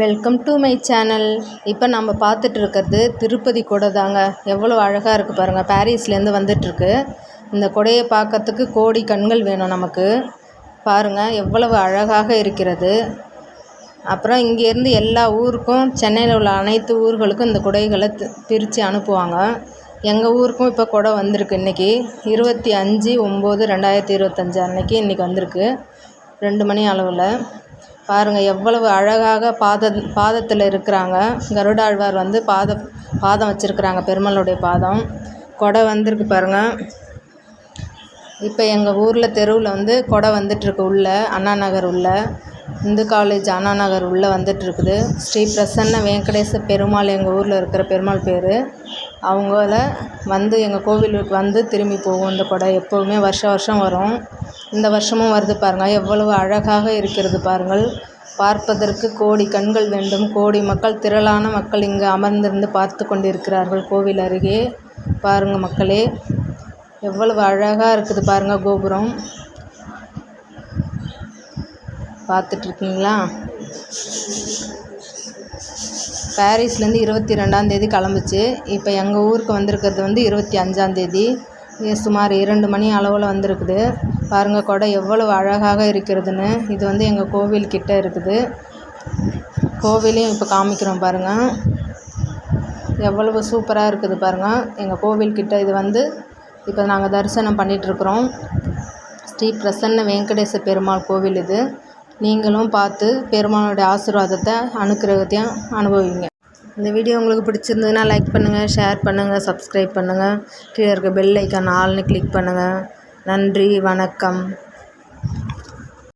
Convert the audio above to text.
Welcome to my channel இப்போ நம்ம பார்த்துட்டு இருக்கிறது திருப்பதி கொடை தாங்க. எவ்வளோ அழகாக இருக்குது பாருங்கள் பாரிஸ்லேருந்து வந்துட்டுருக்கு. இந்த கொடையை பார்க்கறதுக்கு கோடி கண்கள் வேணும் நமக்கு. பாருங்கள் எவ்வளவு அழகாக இருக்கிறது. அப்புறம் இங்கேருந்து எல்லா ஊருக்கும் சென்னையில் உள்ள அனைத்து ஊர்களுக்கும் இந்த குடைகளை பிரித்து அனுப்புவாங்க. எங்கள் ஊருக்கும் இப்போ கொடை வந்திருக்கு இன்றைக்கி இருபத்தி அஞ்சு ஒம்பது ரெண்டாயிரத்தி இருபத்தஞ்சு அன்னைக்கு இன்றைக்கி வந்திருக்கு. ரெண்டு மணி அளவில். பாருங்கள் எவ்வளவு அழகாக பாத பாதத்தில் இருக்கிறாங்க. கருடாழ்வார் வந்து பாதம் பாதம் வச்சுருக்குறாங்க பெருமாளுடைய பாதம். கொடை வந்திருக்கு பாருங்கள் இப்போ எங்கள் ஊரில் தெருவில் வந்து கொடை வந்துட்டுருக்கு உள்ளே அண்ணா நகர் உள்ள. இந்து காலேஜ் அண்ணா நகர் உள்ளே வந்துட்டுருக்குது. ஸ்ரீ பிரசன்ன வெங்கடேச பெருமாள் எங்கள் ஊரில் இருக்கிற பெருமாள் பேர். அவங்கள வந்து எங்கள் கோவிலுக்கு வந்து திரும்பி போகும் இந்த கொடை எப்போவுமே வருஷம் வருஷம் வரும். இந்த வருஷமும் வருது பாருங்கள் எவ்வளவு அழகாக இருக்கிறது பாருங்கள். பார்ப்பதற்கு கோடி கண்கள் வேண்டும். கோடி மக்கள் திரளான மக்கள் இங்கு அமர்ந்திருந்து பார்த்து கொண்டிருக்கிறார்கள் கோவில் அருகே. பாருங்கள் மக்களே எவ்வளவு அழகாக இருக்குது பாருங்கள் கோபுரம். பார்த்துட்ருக்கீங்களா பாரிஸ்லேருந்து இருபத்தி ரெண்டாந்தேதி கிளம்புச்சு. இப்போ எங்கள் ஊருக்கு வந்திருக்கிறது வந்து இருபத்தி அஞ்சாந்தேதி சுமார் இரண்டு மணி அளவில் வந்திருக்குது. பாருங்கள் குடம் எவ்வளவு அழகாக இருக்கிறதுன்னு. இது வந்து எங்கள் கோவில் கிட்ட இருக்குது. கோவிலையும் இப்போ காமிக்கிறோம் பாருங்கள் எவ்வளவு சூப்பராக இருக்குது பாருங்கள் எங்கள் கோவில் கிட்ட இது வந்து இப்போ நாங்கள் தரிசனம் பண்ணிகிட்ருக்குறோம் ஸ்ரீ பிரசன்ன வெங்கடேச பெருமாள் கோவில் இது. நீங்களும் பார்த்து பெருமாளுடைய ஆசீர்வாதத்தை அனுக்கிரகத்தையும் அனுபவிங்க. இந்த வீடியோ உங்களுக்கு பிடிச்சிருந்ததுன்னா லைக் பண்ணுங்கள் ஷேர் பண்ணுங்கள் சப்ஸ்கிரைப் பண்ணுங்கள் கீழே இருக்க பெல் ஐக்கான் ஆல்னு கிளிக் பண்ணுங்கள் நன்றி வணக்கம்.